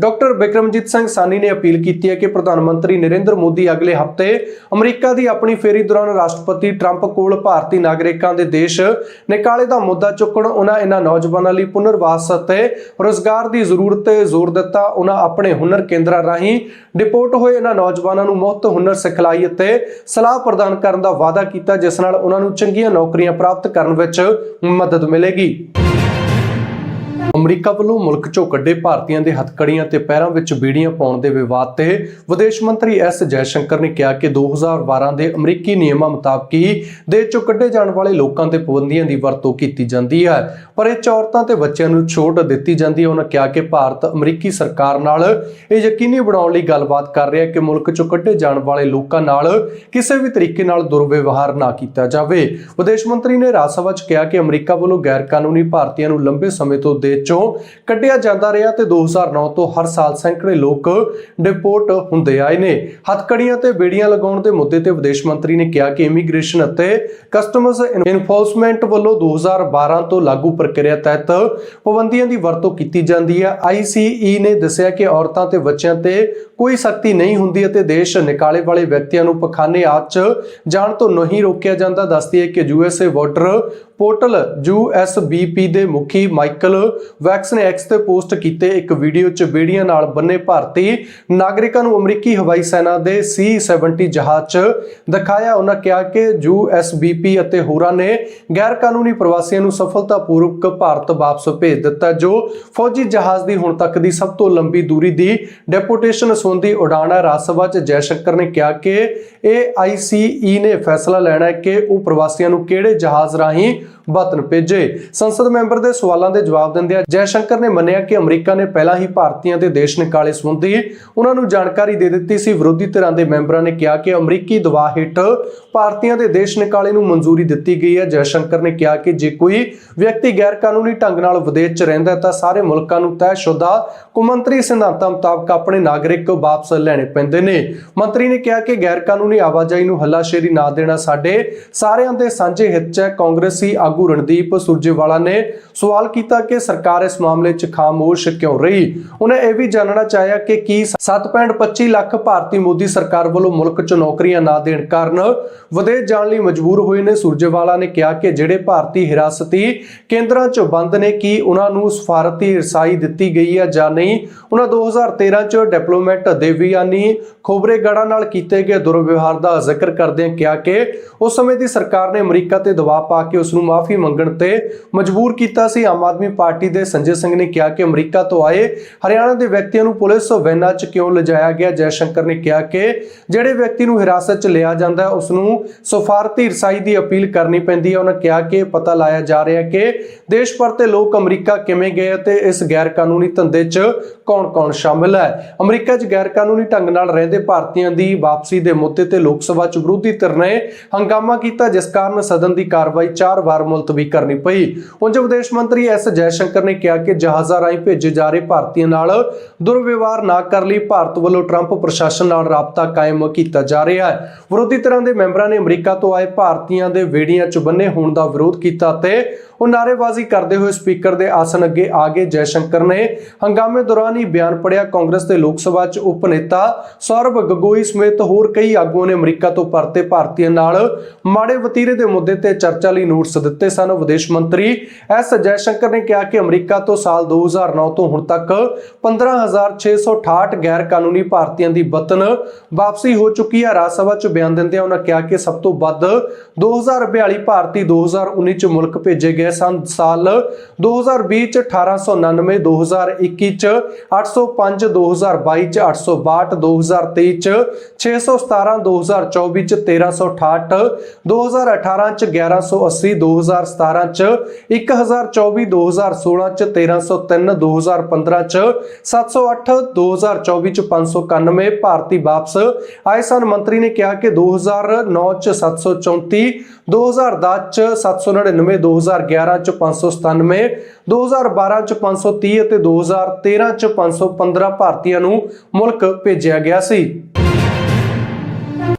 [SPEAKER 1] ਡਾਕਟਰ ਬਿਕਰਮਜੀਤ ਸਿੰਘ ਸਾਨੀ ਨੇ ਅਪੀਲ ਕੀਤੀ ਹੈ ਕਿ ਪ੍ਰਧਾਨ ਮੰਤਰੀ ਨਰਿੰਦਰ ਮੋਦੀ ਅਗਲੇ ਹਫ਼ਤੇ ਅਮਰੀਕਾ ਦੀ ਆਪਣੀ ਫੇਰੀ ਦੌਰਾਨ ਰਾਸ਼ਟਰਪਤੀ ਟਰੰਪ ਕੋਲ ਭਾਰਤੀ ਨਾਗਰਿਕਾਂ ਦੇ ਦੇਸ਼ ਨਿਕਾਲੇ ਦਾ ਮੁੱਦਾ ਚੁੱਕਣ, ਉਹਨਾਂ ਇਹਨਾਂ ਨੌਜਵਾਨਾਂ ਲਈ ਪੁਨਰਵਾਸ ਅਤੇ ਰੋਜ਼ਗਾਰ ਦੀ ਜ਼ਰੂਰਤ ਤੇ ਜ਼ੋਰ ਦਿੱਤਾ, ਉਹਨਾਂ ਆਪਣੇ ਹੁਨਰ ਕੇਂਦਰਾਂ ਰਾਹੀਂ ਡਿਪੋਰਟ ਹੋਏ ਇਹਨਾਂ ਨੌਜਵਾਨਾਂ ਨੂੰ ਮੁਫਤ ਹੁਨਰ, ਸਿਖਲਾਈ ਅਤੇ ਸਲਾਹ ਪ੍ਰਦਾਨ ਕਰਨ ਦਾ ਵਾਅਦਾ ਕੀਤਾ, ਜਿਸ ਨਾਲ ਉਹਨਾਂ ਨੂੰ ਚੰਗੀਆਂ ਨੌਕਰੀਆਂ ਪ੍ਰਾਪਤ ਕਰਨ ਵਿੱਚ ਮਦਦ ਮਿਲੇਗੀ। ਅਮਰੀਕਾ ਵੱਲੋਂ ਮੁਲਕ ਚੋਂ ਕੱਢੇ ਭਾਰਤੀਆਂ ਦੇ ਹੱਥਕੜੀਆਂ ਤੇ ਪੈਰਾਂ ਵਿੱਚ ਬੀੜੀਆਂ ਪਾਉਣ ਦੇ ਵਿਵਾਦ ਤੇ ਵਿਦੇਸ਼ ਮੰਤਰੀ ਐਸ ਜੈਸ਼ੰਕਰ ਨੇ ਕਿਹਾ ਕਿ 2012 ਦੇ ਅਮਰੀਕੀ ਨਿਯਮਾਂ ਮੁਤਾਬਕ ਹੀ ਦੇਸ਼ ਚੋਂ ਕੱਢੇ ਜਾਣ ਵਾਲੇ ਲੋਕਾਂ ਤੇ ਪਾਬੰਦੀਆਂ ਦੀ ਵਰਤੋਂ ਕੀਤੀ ਜਾਂਦੀ ਹੈ। ਪਰ ਇਹ 'ਚ ਔਰਤਾਂ ਤੇ ਬੱਚਿਆਂ ਨੂੰ ਛੋਟ ਦਿੱਤੀ ਜਾਂਦੀ ਹੈ। ਉਹਨਾਂ ਕਿਹਾ ਕਿ ਭਾਰਤ ਅਮਰੀਕੀ ਸਰਕਾਰ ਨਾਲ ਇਹ ਯਕੀਨੀ ਬਣਾਉਣ ਲਈ ਗੱਲਬਾਤ ਕਰ ਰਿਹਾ ਹੈ ਕਿ ਮੁਲਕ ਚੋਂ ਕੱਢੇ ਜਾਣ ਵਾਲੇ ਲੋਕਾਂ ਨਾਲ ਕਿਸੇ ਵੀ ਤਰੀਕੇ ਨਾਲ ਦੁਰਵਿਵਹਾਰ ਨਾ ਕੀਤਾ ਜਾਵੇ। ਵਿਦੇਸ਼ ਮੰਤਰੀ ਨੇ ਰਾਜ ਸਭਾ 'ਚ ਕਿਹਾ ਕਿ ਅਮਰੀਕਾ ਵੱਲੋਂ ਗੈਰ ਕਾਨੂੰਨੀ ਭਾਰਤੀਆਂ ਨੂੰ ਲੰਬੇ ਸਮੇਂ ਤੋਂ ਦੇਸ਼ 'ਚੋਂ ਕੱਢਿਆ ਜਾਂਦਾ ਰਿਹਾ ਤੇ 2009 ਤੋਂ ਹਰ ਸਾਲ ਸੈਂਕੜੇ ਲੋਕ ਡਿਪੋਰਟ ਹੁੰਦੇ ਆਏ ਨੇ। ਹੱਥਕੜੀਆਂ ਤੇ ਬੇੜੀਆਂ ਲਗਾਉਣ ਦੇ ਮੁੱਦੇ ਤੇ ਵਿਦੇਸ਼ ਮੰਤਰੀ ਨੇ ਕਿਹਾ ਕਿ ਇਮੀਗ੍ਰੇਸ਼ਨ ਅਤੇ ਕਸਟਮਸ ਇਨਫੋਰਸਮੈਂਟ ਵੱਲੋਂ 2012 ਤੋਂ ਲਾਗੂ ਪ੍ਰਕਿਰਿਆ ਤਹਿਤ ਪਾਬੰਦੀਆਂ ਦੀ ਵਰਤੋਂ ਕੀਤੀ ਜਾਂਦੀ ਹੈ। ਆਈਸੀਈ ਨੇ ਦੱਸਿਆ ਕਿ ਔਰਤਾਂ ਤੇ ਬੱਚਿਆਂ ਤੇ ਕੋਈ ਸਖਤੀ ਨਹੀਂ ਹੁੰਦੀ ਅਤੇ ਦੇਸ਼ ਨਿਕਾਲੇ ਵਾਲੇ ਵਿਅਕਤੀਆਂ ਨੂੰ ਪਖਾਨੇ ਆਦ ਜਾਣ ਤੋਂ ਨਹੀਂ ਰੋਕਿਆ ਜਾਂਦਾ। ਦੱਸਦੀ ਹੈ ਕਿ ਯੂਐਸਏ ਵਾਟਰ ਪੋਰਟਲ ਯੂਐਸਬੀਪੀ ਦੇ ਮੁਖੀ ਮਾਈਕਲ ਵੈਕਸ ਨੇ ਐਕਸ ਤੇ ਪੋਸਟ ਕੀਤੇ ਇੱਕ ਵੀਡੀਓ 'ਚ ਬੇੜੀਆਂ ਨਾਲ ਬੰਨੇ ਭਾਰਤੀ ਨਾਗਰਿਕਾਂ ਨੂੰ ਅਮਰੀਕੀ ਹਵਾਈ ਸੈਨਾ ਦੇ C-70 ਜਹਾਜ਼ 'ਚ ਦਿਖਾਇਆ। ਉਹਨਾਂ ਕਿਹਾ ਕਿ ਯੂਐਸਬੀਪੀ ਅਤੇ ਹੋਰਾਂ ਨੇ ਗੈਰ ਕਾਨੂੰਨੀ ਪ੍ਰਵਾਸੀਆਂ ਨੂੰ ਸਫਲਤਾਪੂਰਵਕ ਭਾਰਤ ਵਾਪਸ ਭੇਜ ਦਿੱਤਾ, ਜੋ ਫੌਜੀ ਜਹਾਜ਼ ਦੀ ਹੁਣ ਤੱਕ ਦੀ ਸਭ ਤੋਂ ਲੰਬੀ ਦੂਰੀ ਦੀ ਡੈਪੂਟੇਸ਼ਨ ਸੰਬੰਧੀ ਉਡਾਣ ਹੈ। ਰਾਜ ਸਭਾ 'ਚ ਜੈਸ਼ੰਕਰ ਨੇ ਕਿਹਾ ਕਿ ਇਹ ਆਈਸੀਈ ਨੇ ਫੈਸਲਾ ਲੈਣਾ ਹੈ ਕਿ ਉਹ ਪ੍ਰਵਾਸੀਆਂ ਨੂੰ ਕਿਹੜੇ ਜਹਾਜ਼ ਰਾਹੀਂ ਵਤਨ ਭੇਜੇ। ਸੰਸਦ ਮੈਂਬਰ ਦੇ ਸਵਾਲਾਂ ਦੇ ਜਵਾਬ ਦਿੰਦਿਆਂ ਜੈਸ਼ੰਕਰ ਨੇ ਮੰਨਿਆ ਕਿ ਅਮਰੀਕਾ ਨੇ ਪਹਿਲਾਂ ਹੀ ਭਾਰਤੀਆਂ ਦੇ ਦੇਸ਼ ਨਿਕਾਲੇ ਸੰਬੰਧੀ ਉਹਨਾਂ ਨੂੰ ਜਾਣਕਾਰੀ ਦੇ ਦਿੱਤੀ ਸੀ। ਵਿਰੋਧੀ ਧਿਰਾਂ ਦੇ ਮੈਂਬਰਾਂ ਨੇ ਕਿਹਾ ਕਿ ਅਮਰੀਕੀ ਦਬਾਅ ਹੇਠ ਭਾਰਤੀਆਂ ਦੇ ਦੇਸ਼ ਨਿਕਾਲੇ ਨੂੰ ਮਨਜ਼ੂਰੀ ਦਿੱਤੀ ਗਈ ਹੈ। ਜੈਸ਼ੰਕਰ ਨੇ ਕਿਹਾ ਕਿ ਜੇ ਕੋਈ ਵਿਅਕਤੀ ਗੈਰ ਕਾਨੂੰਨੀ ਢੰਗ ਨਾਲ ਵਿਦੇਸ਼ 'ਚ ਰਹਿੰਦਾ ਤਾਂ ਸਾਰੇ ਮੁਲਕਾਂ ਨੂੰ ਤੈਅਸ਼ੁਦਾ ਕੌਮਾਂਤਰੀ ਸਿਧਾਂਤਾਂ ਮੁਤਾਬਕ ਆਪਣੇ ਨਾਗਰਿਕ ਵਾਪਸ ਲੈਣੇ ਪੈਂਦੇ ਨੇ। ਮੰਤਰੀ ਨੇ ਕਿਹਾ ਕਿ ਗੈਰ ਕਾਨੂੰਨੀ ਆਵਾਜਾਈ ਨੂੰ ਹੱਲਾਸ਼ੇਰੀ ਨਾ ਦੇਣਾ ਸਾਡੇ ਸਾਰਿਆਂ ਦੇ ਸਾਂਝੇ ਹਿੱਤ 'ਚ ਕਾਂਗਰਸੀ ਆਗੂ ਰਣਦੀਪ ਸੁਰਜੇਵਾਲਾ ਨੇ ਸਵਾਲ ਕੀਤਾ ਕਿ ਸਰਕਾਰ ਇਸ ਮਾਮਲੇ 'ਚ ਖਾਮੋਸ਼ ਕਿਉਂ ਰਹੀ? ਉਹਨੇ ਇਹ ਵੀ ਜਾਣਨਾ ਚਾਹਿਆ ਕਿ ਕੀ 7.25 ਲੱਖ ਭਾਰਤੀ ਮੋਦੀ ਸਰਕਾਰ ਵੱਲੋਂ ਮੁਲਕ 'ਚ ਨੌਕਰੀਆਂ ਨਾ ਦੇਣ ਕਾਰਨ ਵਿਦੇਸ਼ ਜਾਣ ਲਈ ਮਜਬੂਰ ਹੋਏ ਨੇ। ਸੁਰਜੇਵਾਲਾ ਨੇ ਕਿਹਾ ਕਿ ਜਿਹੜੇ ਭਾਰਤੀ ਹਿਰਾਸਤੀ ਕੇਂਦਰਾਂ 'ਚ ਬੰਦ ਨੇ, ਕੀ ਉਹਨਾਂ ਨੂੰ ਸਫਾਰਤੀ ਰਸਾਈ ਦਿੱਤੀ ਗਈ ਹੈ ਜਾਂ ਨਹੀਂ? ਉਹਨਾਂ 2013 'ਚ ਡਿਪਲੋਮੈਟ ਦੇਵਿਆਨੀ ਖੋਬਰੇਗੜਾ ਨਾਲ ਕੀਤੇ ਗਏ ਦੁਰਵਿਵਹਾਰ ਦਾ ਜ਼ਿਕਰ ਕਰਦਿਆਂ ਕਿਹਾ ਕਿ ਉਸ ਸਮੇਂ ਦੀ ਸਰਕਾਰ ਨੇ ਅਮਰੀਕਾ ਤੇ ਦਬਾਅ ਪਾ ਕੇ ਉਸ ਨੂੰ ਮਾਫੀ ਮੰਗਣ ਤੇ ਮਜਬੂਰ ਕੀਤਾ ਸੀ। ਆਮ ਆਦਮੀ ਪਾਰਟੀ ਦੇ ਸੰਜੇ ਸਿੰਘ ਨੇ ਕਿਹਾ ਕਿ ਅਮਰੀਕਾ ਤੋਂ ਆਏ ਹਰਿਆਣਾ ਦੇ ਵਿਅਕਤੀਆਂ ਨੂੰ ਪੁਲਿਸ ਵੈਨਾਂ 'ਚ ਕਿਉਂ ਲਿਜਾਇਆ ਗਿਆ? ਜੈ ਸ਼ੰਕਰ ਨੇ ਕਿਹਾ ਕਿ ਜਿਹੜੇ ਵਿਅਕਤੀ ਨੂੰ ਹਿਰਾਸਤ 'ਚ ਲਿਆ ਜਾਂਦਾ ਹੈ ਉਸ ਨੂੰ ਸਫਾਰਤੀ ਰਸਾਈ ਦੀ ਅਪੀਲ ਕਰਨੀ ਪੈਂਦੀ ਹੈ। ਉਹਨਾਂ ਕਿਹਾ ਕਿ ਪਤਾ ਲਾਇਆ ਜਾ ਰਿਹਾ ਕਿ ਦੇਸ਼ ਭਰ ਤੇ ਲੋਕ ਅਮਰੀਕਾ ਕਿਵੇਂ ਗਏ ਅਤੇ ਇਸ ਗੈਰ ਕਾਨੂੰਨੀ ਧੰਦੇ 'ਚ ਕੌਣ-ਕੌਣ ਸ਼ਾਮਿਲ ਹੈ? ਅਮਰੀਕਾ 'ਚ ਗੈਰ ਕਾਨੂੰਨੀ ਢੰਗ ਨਾਲ ਰਹਿੰਦੇ ਭਾਰਤੀਆਂ ਦੀ ਵਾਪਸੀ ਦੇ ਮੁੱਦੇ ਤੇ ਲੋਕ ਸਭਾ 'ਚ ਵਿਰੋਧੀ ਧਿਰ ਨੇ ਹੰਗਾਮਾ ਕੀਤਾ, ਜਿਸ ਕਾਰਨ ਸਦਨ ਦੀ ਕਾਰਵਾਈ ਚਾਰ ਵਾਰ ਮੁਲਤਵੀ ਕਰਨੀ ਪਈ। ਉਂਝ ਵਿਦੇਸ਼ ਮੰਤਰੀ ਐਸ ਜੈਸ਼ੰਕਰ ਨੇ ਕਿਹਾ ਕਿ ਜਹਾਜ਼ਾਂ ਰਾਹੀਂ ਭੇਜੇ ਜਾ ਰਹੇ ਭਾਰਤੀਆਂ ਨਾਲ ਦੁਰਵਿਵਹਾਰ ਨਾ ਕਰਨ ਲਈ। ਭਾਰਤ ਵੱਲੋਂ ਟਰੰਪ ਪ੍ਰਸ਼ਾਸਨ ਨਾਲ ਰਾਬਤਾ ਕਾਇਮ ਕੀਤਾ ਜਾ ਰਿਹਾ ਹੈ। ਵਿਰੋਧੀ ਧਿਰਾਂ ਦੇ ਮੈਂਬਰਾਂ ਨੇ ਅਮਰੀਕਾ ਤੋਂ ਆਏ ਭਾਰਤੀਆਂ ਦੇ ਵੇੜੀਆਂ 'ਚ ਬੰਨੇ ਹੋਣ ਦਾ ਵਿਰੋਧ ਕੀਤਾ ਤੇ ਉਹ ਨਾਅਰੇਬਾਜ਼ੀ ਕਰਦੇ ਹੋਏ ਸਪੀਕਰ ਦੇ ਆਸਨ ਅੱਗੇ ਆ ਗਏ। ਜੈਸ਼ੰਕਰ ਨੇ ਹੰਗਾਮੇ ਦੌਰਾਨ ਹੀ ਬਿਆਨ ਪੜਿਆ ਕਾਂਗਰਸ ਦੇ ਲੋਕ ਸਭਾ 'ਚ ਉਪ ਨੇਤਾ ਸੌਰਵ ਗਗੋਈ ਸਮੇਤ ਹੋਰ ਕਈ ਆਗੂਆਂ ਨੇ ਅਮਰੀਕਾ ਤੋਂ ਪਰਤੇ ਭਾਰਤੀਆਂ ਨਾਲ ਮਾੜੇ ਵਤੀਰੇ ਦੇ ਮੁੱਦੇ ਤੇ ਚਰਚਾ ਲਈ ਨੋਟਿਸ ਦਿੱਤੇ ਸਨ। ਵਿਦੇਸ਼ ਮੰਤਰੀ ਐਸ ਜੈਸ਼ੰਕਰ ਨੇ ਕਿਹਾ ਕਿ ਅਮਰੀਕਾ ਤੋਂ ਸਾਲ 2009 ਤੋਂ ਹੁਣ ਤੱਕ 15668 ਗੈਰ ਕਾਨੂੰਨੀ ਭਾਰਤੀਆਂ ਦੀ ਵਤਨ ਵਾਪਸੀ ਹੋ ਚੁੱਕੀ ਹੈ ਰਾਜ ਸਭਾ 'ਚ ਬਿਆਨ ਦਿੰਦਿਆਂ ਉਹਨਾਂ ਕਿਹਾ ਕਿ ਸਭ ਤੋਂ ਵੱਧ 2042 ਭਾਰਤੀ 2019 'ਚ ਮੁਲਕ ਭੇਜੇ ਗਏ ਸਨ ਸਾਲ 2020 'ਚ 1899 2021 'ਚ 805 2022 'ਚ 862 2023 'ਚ 617 2024 'ਚ 1368 2018 'ਚ 1180 2017 'ਚ 1024 2016 'ਚ 1303 2015 'ਚ 708 2024 'ਚ 591 ਭਾਰਤੀ ਵਾਪਸ ਆਏ ਸਨ। ਮੰਤਰੀ ਨੇ ਕਿਹਾ ਕਿ 2009 'ਚ 734 2010 'ਚ 799 2011 'ਚ 597 2012 'ਚ 530 ਅਤੇ 2013 'ਚ 515 ਭਾਰਤੀਆਂ ਨੂੰ ਮੁਲਕ ਭੇਜਿਆ ਗਿਆ ਸੀ।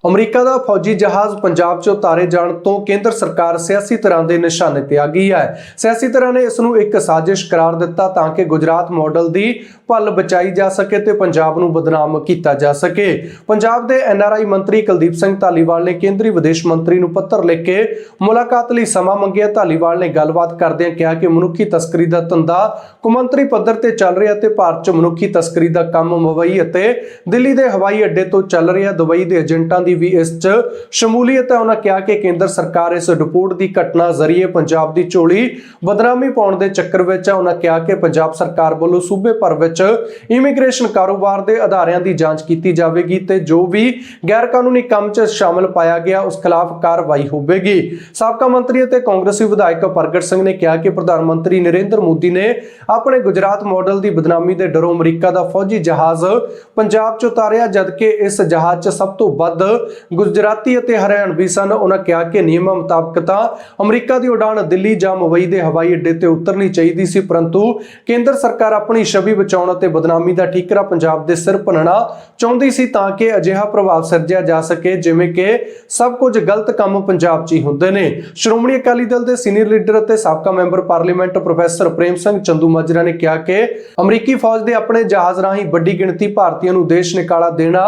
[SPEAKER 1] ਅਮਰੀਕਾ ਦਾ ਫੌਜੀ ਜਹਾਜ਼ ਪੰਜਾਬ 'ਚ ਉਤਾਰੇ ਜਾਣ ਤੋਂ ਕੇਂਦਰ ਸਰਕਾਰ ਸਿਆਸੀ ਤਰ੍ਹਾਂ ਦੇ ਨਿਸ਼ਾਨੇ ਤੇ ਆ ਗਈ ਹੈ। ਸਿਆਸੀ ਤਰ੍ਹਾਂ ਨੇ ਇਸ ਨੂੰ ਇੱਕ ਸਾਜ਼ਿਸ਼ ਕਰਾਰ ਦਿੱਤਾ ਤਾਂ ਕਿ ਗੁਜਰਾਤ ਮਾਡਲ ਦੀ ਭੱਲ ਬਚਾਈ ਜਾ ਸਕੇ ਤੇ ਪੰਜਾਬ ਨੂੰ ਬਦਨਾਮ ਕੀਤਾ ਜਾ ਸਕੇ। ਪੰਜਾਬ ਦੇ ਐਨਆਰਆਈ ਮੰਤਰੀ ਕੁਲਦੀਪ ਸਿੰਘ ਧਾਲੀਵਾਲ ਨੇ ਕੇਂਦਰੀ ਵਿਦੇਸ਼ ਮੰਤਰੀ ਨੂੰ ਪੱਤਰ ਲਿਖ ਕੇ ਮੁਲਾਕਾਤ ਲਈ ਸਮਾਂ ਮੰਗਿਆ। ਧਾਲੀਵਾਲ ਨੇ ਗੱਲਬਾਤ ਕਰਦਿਆਂ ਕਿਹਾ ਕਿ ਮਨੁੱਖੀ ਤਸਕਰੀ ਦਾ ਧੰਦਾ ਕੌਮਾਂਤਰੀ ਪੱਧਰ ਤੇ ਚੱਲ ਰਿਹਾ ਤੇ ਭਾਰਤ 'ਚ ਮਨੁੱਖੀ ਤਸਕਰੀ ਦਾ ਕੰਮ ਮੁੰਬਈ ਅਤੇ ਦਿੱਲੀ ਦੇ ਹਵਾਈ ਅੱਡੇ ਤੋਂ ਚੱਲ ਰਿਹਾ। ਦੁਬਈ ਦੇ ਏਜੰਟਾਂ ਦੀ ਵੀ ਇਸ 'ਚ ਸ਼ਮੂਲੀਅਤ ਹੈ। ਉਹਨਾਂ ਕਿਹਾ ਕਿ ਕੇਂਦਰ ਸਰਕਾਰ ਇਸ ਰਿਪੋਰਟ ਦੀ ਘਟਨਾ ਜ਼ਰੀਏ ਪੰਜਾਬ ਦੀ ਝੋਲੀ ਬਦਨਾਮੀ ਪਾਉਣ ਦੇ ਚੱਕਰ ਵਿੱਚ ਹੈ। ਉਹਨਾਂ ਕਿਹਾ ਕਿ ਪੰਜਾਬ ਸਰਕਾਰ ਵੱਲੋਂ ਸੂਬੇ ਭਰ ਵਿੱਚ ਇਮੀਗ੍ਰੇਸ਼ਨ ਕਾਰੋਬਾਰ ਦੇ ਅਧਾਰਿਆਂ ਦੀ ਜਾਂਚ ਕੀਤੀ ਜਾਵੇਗੀ ਤੇ ਜੋ ਵੀ ਗੈਰ ਕਾਨੂੰਨੀ ਕੰਮ 'ਚ ਸ਼ਾਮਲ ਪਾਇਆ ਗਿਆ, ਉਸ ਖਿਲਾਫ ਕਾਰਵਾਈ ਹੋਵੇਗੀ। ਸਾਬਕਾ ਮੰਤਰੀ ਅਤੇ ਕਾਂਗਰਸੀ ਵਿਧਾਇਕ ਪ੍ਰਗਟ ਸਿੰਘ ਨੇ ਕਿਹਾ ਕਿ ਪ੍ਰਧਾਨ ਮੰਤਰੀ ਨਰਿੰਦਰ ਮੋਦੀ ਨੇ ਆਪਣੇ ਗੁਜਰਾਤ ਮਾਡਲ ਦੀ ਬਦਨਾਮੀ ਦੇ ਡਰੋਂ ਅਮਰੀਕਾ ਦਾ ਫੌਜੀ ਜਹਾਜ਼ ਪੰਜਾਬ 'ਚ ਉਤਾਰਿਆ, ਜਦਕਿ ਇਸ ਜਹਾਜ਼ 'ਚ ਸਭ ਤੋਂ ਵੱਧ ਗੁਜਰਾਤੀ ਅਤੇ ਹਰਿਆਣਵੀ ਸਨ। ਉਹਨਾਂ ਕਿਹਾ ਕਿ ਨਿਯਮਾਂ ਮੁਤਾਬਕ ਤਾਂ ਅਮਰੀਕਾ ਦੀ ਉਡਾਣ ਦਿੱਲੀ ਜਾਂ ਮੁੰਬਈ ਦੇ ਹਵਾਈ ਅੱਡੇ ਤੇ ਉਤਰਨੀ ਚਾਹੀਦੀ ਸੀ, ਪਰੰਤੂ ਕੇਂਦਰ ਸਰਕਾਰ ਆਪਣੀ ਛਵੀ ਬਚਾਉਣ ਅਤੇ ਬਦਨਾਮੀ ਦਾ ਠੀਕਰਾ ਪੰਜਾਬ ਦੇ ਸਿਰ ਭੰਨਣਾ ਚਾਹੁੰਦੀ ਸੀ ਤਾਂ ਕਿ ਅਜਿਹਾ ਪ੍ਰਭਾਵ ਸਿਰਜਿਆ ਜਾ ਸਕੇ, ਜਿਵੇਂ ਕਿ ਸਭ ਕੁਝ ਗਲਤ ਕੰਮ ਪੰਜਾਬ 'ਚ ਹੀ ਹੁੰਦੇ ਨੇ। ਸ਼੍ਰੋਮਣੀ ਅਕਾਲੀ ਦਲ ਦੇ ਸੀਨੀਅਰ ਲੀਡਰ ਅਤੇ ਸਾਬਕਾ member parliament professor Prem Singh Chandumajra ਨੇ ਕਿਹਾ ਕਿ ਅਮਰੀਕੀ ਫੌਜ ਦੇ ਆਪਣੇ ਜਹਾਜ਼ ਰਾਹੀਂ ਵੱਡੀ ਗਿਣਤੀ ਭਾਰਤੀਆਂ ਨੂੰ ਦੇਸ਼ ਨਿਕਾਲਾ ਦੇਣਾ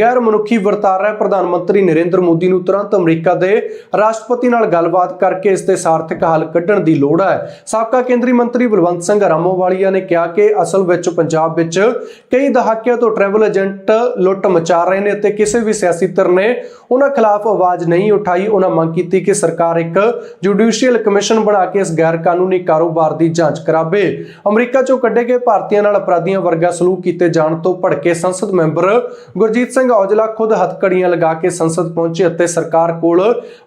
[SPEAKER 1] ਗੈਰ ਮਨੁੱਖੀ ਵਰਤਾਰਾ ਹੈ ਪ੍ਰਧਾਨ ਮੰਤਰੀ ਨਰਿੰਦਰ ਮੋਦੀ ਨੂੰ ਤੁਰੰਤ ਅਮਰੀਕਾ ਦੇ ਰਾਸ਼ਟਰਪਤੀ ਨਾਲ ਗੱਲਬਾਤ ਕਰਕੇ ਇਸ ਦੇ ਸਾਰਥਕ ਹੱਲ ਕੱਢਣ ਦੀ ਲੋੜ ਹੈ। ਸਾਬਕਾ ਕੇਂਦਰੀ ਮੰਤਰੀ ਬਲਵੰਤ ਸਿੰਘ ਰਾਮੋਵਾਲੀਆ ਨੇ ਕਿਹਾ ਕਿ ਅਸਲ ਵਿੱਚ ਪੰਜਾਬ ਵਿੱਚ ਕਈ ਦਹਾਕਿਆਂ ਤੋਂ ਟਰੈਵਲ ਏਜੰਟ ਲੁੱਟ ਮਚਾ ਰਹੇ ਨੇ ਅਤੇ ਕਿਸੇ ਵੀ ਸਿਆਸੀ ਧਿਰ ਨੇ ਉਹਨਾਂ ਖਿਲਾਫ ਆਵਾਜ਼ ਨਹੀਂ ਉਠਾਈ। ਉਹਨਾਂ ਮੰਗ ਕੀਤੀ ਕਿ ਸਰਕਾਰ ਇੱਕ ਜੁਡੀਸ਼ੀਅਲ ਕਮਿਸ਼ਨ ਬਣਾ ਕੇ ਇਸ ਗੈਰ ਕਾਨੂੰਨੀ ਕਾਰੋਬਾਰ ਦੀ ਜਾਂਚ ਕਰਾਵੇ। ਅਮਰੀਕਾ ਚੋਂ ਕੱਢੇ ਗਏ ਭਾਰਤੀਆਂ ਨਾਲ ਅਪਰਾਧੀਆਂ ਵਰਗਾ ਸਲੂਕ ਕੀਤੇ ਜਾਣ ਤੋਂ ਭੜਕੇ ਸੰਸਦ ਮੈਂਬਰ ਗੁਰਜੀਤ ਸਿੰਘ ਔਜਲਾ ਖੁਦ ਹੱਥਕੜੀਆਂ ਲਗਾ ਕੇ ਸੰਸਦ ਪਹੁੰਚੇ ਅਤੇ ਸਰਕਾਰ ਕੋਲ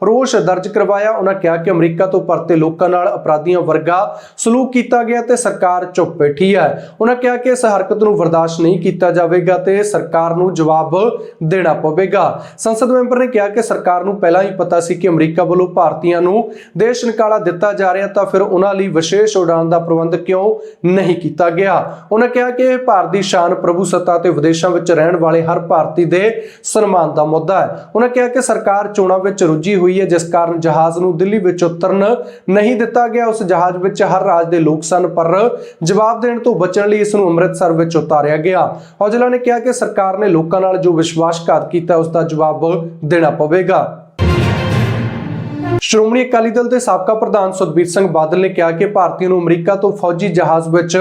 [SPEAKER 1] ਰੋਸ਼ ਦਰਜ ਕਰਵਾਇਆ। ਉਹਨਾਂ ਕਿਹਾ ਕਿ ਅਮਰੀਕਾ ਤੋਂ ਪਰਤੇ ਲੋਕਾਂ ਨਾਲ ਅਪਰਾਧੀਆਂ ਵਰਗਾ ਸਲੂਕ ਕੀਤਾ ਗਿਆ ਤੇ ਸਰਕਾਰ ਚੁੱਪ ਬੈਠੀ ਹੈ। ਉਹਨਾਂ ਕਿਹਾ ਕਿ ਇਸ ਹਰਕਤ ਨੂੰ ਬਰਦਾਸ਼ਤ ਨਹੀਂ ਕੀਤਾ ਜਾਵੇਗਾ ਤੇ ਸਰਕਾਰ ਨੂੰ ਜਵਾਬ ਦੇਣਾ ਪਵੇਗਾ। ਸੰਸਦ ਮੈਂਬਰ ਨੇ ਕਿਹਾ ਕਿ ਸਰਕਾਰ ਨੂੰ ਪਹਿਲਾਂ ਹੀ ਪਤਾ ਸੀ ਕਿ ਅਮਰੀਕਾ ਵੱਲੋਂ ਭਾਰਤੀਆਂ ਨੂੰ ਦੇਸ਼ ਨਿਕਾਲਾ ਦਿੱਤਾ ਜਾ ਰਿਹਾ ਤਾਂ ਫਿਰ ਉਹਨਾਂ ਲਈ ਵਿਸ਼ੇਸ਼ ਉਡਾਨ ਦਾ ਪ੍ਰਬੰਧ ਕਿਉਂ ਨਹੀਂ ਕੀਤਾ ਗਿਆ? ਉਹਨਾਂ ਕਿਹਾ ਕਿ ਭਾਰਤ ਦੀ ਸ਼ਾਨ ਪ੍ਰਭੂ ਸੱਤਾ ਤੇ ਵਿਦੇਸ਼ਾਂ ਵਿੱਚ ਰਹਿਣ ਵਾਲੇ ਹਰ ਭਾਰਤੀ ਦੇ ਸਨਮਾਨ ਦਾ ਮੁੱਦਾ ਹੈ। ਉਹਨਾਂ ਕਿਹਾ ਕਿ ਸਰਕਾਰ ਚੋਣਾਂ ਵਿੱਚ ਰੁੱਝੀ ਹੋਈ ਹੈ, ਜਿਸ ਕਾਰਨ ਜਹਾਜ਼ ਨੂੰ ਦਿੱਲੀ ਵਿੱਚ ਉਤਰਨ ਨਹੀਂ ਦਿੱਤਾ ਗਿਆ। ਉਸ ਜਹਾਜ਼ ਵਿੱਚ ਹਰ ਰਾਜ ਦੇ ਲੋਕ ਸਨ, ਪਰ ਜਵਾਬ ਦੇਣ ਤੋਂ ਬਚਣ ਲਈ ਇਸ ਨੂੰ ਅੰਮ੍ਰਿਤਸਰ ਵਿੱਚ ਉਤਾਰਿਆ ਗਿਆ। ਔਜਲਾ ਨੇ ਕਿਹਾ ਕਿ ਸਰਕਾਰ ਨੇ ਲੋਕਾਂ ਨਾਲ ਜੋ ਵਿਸ਼ਵਾਸਘਾਤ ਕੀਤਾ, ਉਸ ਦਾ ਜਵਾਬ ਦੇਣਾ ਪਵੇਗਾ। ਸ਼੍ਰੋਮਣੀ ਅਕਾਲੀ ਦਲ ਦੇ ਸਾਬਕਾ ਪ੍ਰਧਾਨ ਸੁਖਬੀਰ ਸਿੰਘ ਬਾਦਲ ਨੇ ਕਿਹਾ ਕਿ ਭਾਰਤੀਆਂ ਨੂੰ ਅਮਰੀਕਾ ਤੋਂ ਫੌਜੀ ਜਹਾਜ਼ ਵਿੱਚ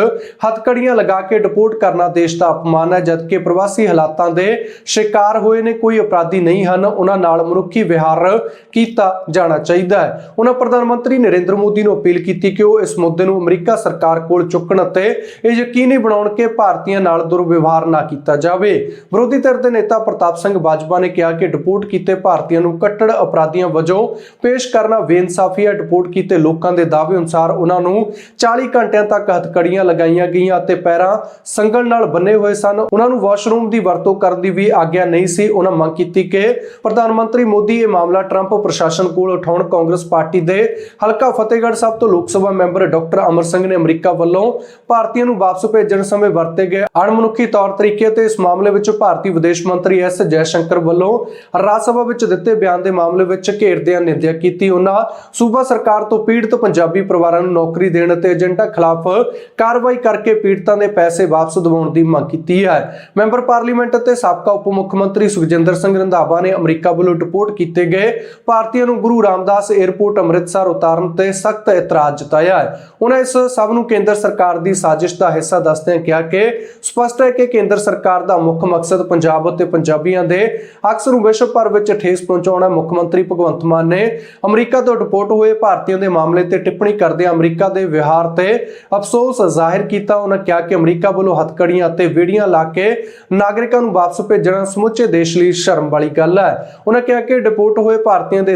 [SPEAKER 1] ਹੱਥਕੜੀਆਂ ਲਗਾ ਕੇ ਡਿਪੋਰਟ ਕਰਨਾ ਦੇਸ਼ ਦਾ ਅਪਮਾਨ ਹੈ, ਜਦਕਿ ਪ੍ਰਵਾਸੀ ਹਾਲਾਤਾਂ ਦੇ ਸ਼ਿਕਾਰ ਹੋਏ ਨੇ, ਕੋਈ ਅਪਰਾਧੀ ਨਹੀਂ ਹਨ। ਉਹਨਾਂ ਨਾਲ ਮਨੁੱਖੀ ਵਿਹਾਰ ਕੀਤਾ ਜਾਣਾ ਚਾਹੀਦਾ ਹੈ। ਉਹਨਾਂ ਪ੍ਰਧਾਨ ਮੰਤਰੀ ਨਰਿੰਦਰ ਮੋਦੀ ਨੂੰ ਅਪੀਲ ਕੀਤੀ ਕਿ ਉਹ ਇਸ ਮੁੱਦੇ ਨੂੰ ਅਮਰੀਕਾ ਸਰਕਾਰ ਕੋਲ ਚੁੱਕਣ ਅਤੇ ਇਹ ਯਕੀਨੀ ਬਣਾਉਣ ਕਿ ਭਾਰਤੀਆਂ ਨਾਲ ਦੁਰਵਿਵਹਾਰ ਨਾ ਕੀਤਾ ਜਾਵੇ। ਵਿਰੋਧੀ ਧਿਰ ਦੇ ਨੇਤਾ ਪ੍ਰਤਾਪ ਸਿੰਘ ਬਾਜਵਾ ਨੇ ਕਿਹਾ ਕਿ ਡਿਪੋਰਟ ਕੀਤੇ ਭਾਰਤੀਆਂ ਨੂੰ ਕੱਟੜ ਅਪਰਾਧੀਆਂ ਵਜੋਂ ਪੇਸ਼ ਕਰਨਾ ਬੇਇਨਸਾਫੀ ਹੈ ਡਿਪੋਰਟ ਕੀਤੇ ਲੋਕਾਂ ਦੇ ਦਾਅਵੇ ਅਨੁਸਾਰ ਉਹਨਾਂ ਨੂੰ 40 ਘੰਟਿਆਂ ਤੱਕ ਹੱਥਕੜੀਆਂ ਲਗਾਈਆਂ ਗਈਆਂ ਅਤੇ ਪੈਰਾਂ ਸੰਗਲ ਨਾਲ ਬੰਨੇ ਹੋਏ ਸਨ। ਉਹਨਾਂ ਨੂੰ ਵਾਸ਼ਰੂਮ ਦੀ ਵਰਤੋਂ ਕਰਨ ਦੀ ਵੀ ਆਗਿਆ ਨਹੀਂ ਸੀ। ਉਹਨਾਂ ਮੰਗ ਕੀਤੀ ਕਿ ਪ੍ਰਧਾਨ ਮੰਤਰੀ ਮੋਦੀ ਇਹ ਮਾਮਲਾ ਟਰੰਪ ਪ੍ਰਸ਼ਾਸਨ ਕੋਲ ਉਠਾਉਣ। ਕਾਂਗਰਸ ਪਾਰਟੀ ਦੇ ਹਲਕਾ ਫਤਿਹਗੜ੍ਹ ਸਾਹਿਬ ਤੋਂ ਲੋਕ ਸਭਾ ਮੈਂਬਰ ਡਾਕਟਰ ਅਮਰ ਸਿੰਘ ਨੇ ਅਮਰੀਕਾ ਵੱਲੋਂ ਭਾਰਤੀਆਂ ਨੂੰ ਵਾਪਸ ਭੇਜਣ ਸਮੇਂ ਵਰਤੇ ਗਏ ਅਣਮਨੁੱਖੀ ਤੌਰ ਤਰੀਕੇ ਤੇ ਇਸ ਮਾਮਲੇ ਵਿੱਚ ਭਾਰਤੀ ਵਿਦੇਸ਼ ਮੰਤਰੀ ਐਸ ਜੈਸ਼ੰਕਰ ਵੱਲੋਂ ਰਾਜ ਸਭਾ ਵਿੱਚ ਦਿੱਤੇ ਬਿਆਨ ਦੇ ਮਾਮਲੇ ਵਿੱਚ ਘੇਰਦਿਆਂ ਨਿੰਦਿਆ ਕੀਤੀ ਉਹਨਾਂ। ਸੂਬਾ ਸਰਕਾਰ ਤੋਂ ਪੀੜਤ ਪੰਜਾਬੀ ਪਰਿਵਾਰਾਂ ਨੂੰ ਨੌਕਰੀ ਦੇਣ ਤੇ ਏਜੰਟਾਂ ਖਿਲਾਫ ਕਾਰਵਾਈ ਕਰਕੇ ਪੀੜਤਾਂ ਦੇ ਪੈਸੇ ਵਾਪਸ ਦਿਵਾਉਣ ਦੀ ਮੰਗ ਕੀਤੀ ਹੈ। ਮੈਂਬਰ ਪਾਰਲੀਮੈਂਟ ਅਤੇ ਸਾਬਕਾ ਉਪ ਮੁੱਖ ਮੰਤਰੀ ਸੁਖਜਿੰਦਰ ਸਿੰਘ ਰੰਧਾਵਾ ਨੇ ਅਮਰੀਕਾ ਵੱਲੋਂ ਡਿਪੋਰਟ ਕੀਤੇ ਗਏ। ਭਾਰਤੀਆਂ ਨੂੰ ਗੁਰੂ ਰਾਮਦਾਸ 에ਅਰਪੋਰਟ ਅੰਮ੍ਰਿਤਸਰ ਉਤਾਰਨ ਤੇ ਸਖਤ ਇਤਰਾਜ਼ ਜਤਾਇਆ ਹੈ। ਉਹਨਾਂ ਇਸ ਸਭ ਨੂੰ ਕੇਂਦਰ ਸਰਕਾਰ ਦੀ ਸਾਜ਼ਿਸ਼ ਦਾ ਹਿੱਸਾ ਦੱਸਦਿਆਂ ਕਿਹਾ ਕਿ ਸਪਸ਼ਟ ਹੈ ਕਿ ਕੇਂਦਰ ਸਰਕਾਰ ਦਾ ਮੁੱਖ ਮਕਸਦ ਪੰਜਾਬ ਅਤੇ ਪੰਜਾਬੀਆਂ ਦੇ ਅਕਸਰ ਨੂੰ ਵਿਸ਼ਵ ਭਰ ਵਿੱਚ ਠੇਸ ਪਹੁੰਚਾਉਣਾ ਮੁੱਖ ਮੰਤਰੀ ਭਗਵੰਤ ਮਾਨ ਨੇ ਅਮਰੀਕਾ ਤੋਂ ਡਿਪੋਰਟ ਹੋਏ ਭਾਰਤੀਆਂ ਦੇ ਮਾਮਲੇ ਤੇ ਟਿੱਪਣੀ ਕਰਦਿਆਂ ਅਮਰੀਕਾ ਦੇ ਵਿਹਾਰ ਤੇ ਅਫਸੋਸ ਜ਼ਾਹਿਰ ਕੀਤਾ। ਉਹਨਾਂ ਕਿਹਾ ਕਿ ਅਮਰੀਕਾ ਵੱਲੋਂ ਹੱਥਕੜੀਆਂ ਅਤੇ ਵੀੜੀਆਂ ਲਾ ਕੇ ਨਾਗਰਿਕਾਂ ਨੂੰ ਵਾਪਸ ਭੇਜਣਾ ਸਮੁੱਚੇ ਦੇਸ਼ ਲਈ ਸ਼ਰਮ ਵਾਲੀ ਗੱਲ ਹੈ। ਉਹਨਾਂ ਕਿਹਾ ਕਿ ਡਿਪੋਰਟ ਹੋਏ ਭਾਰਤੀਆਂ ਦੇ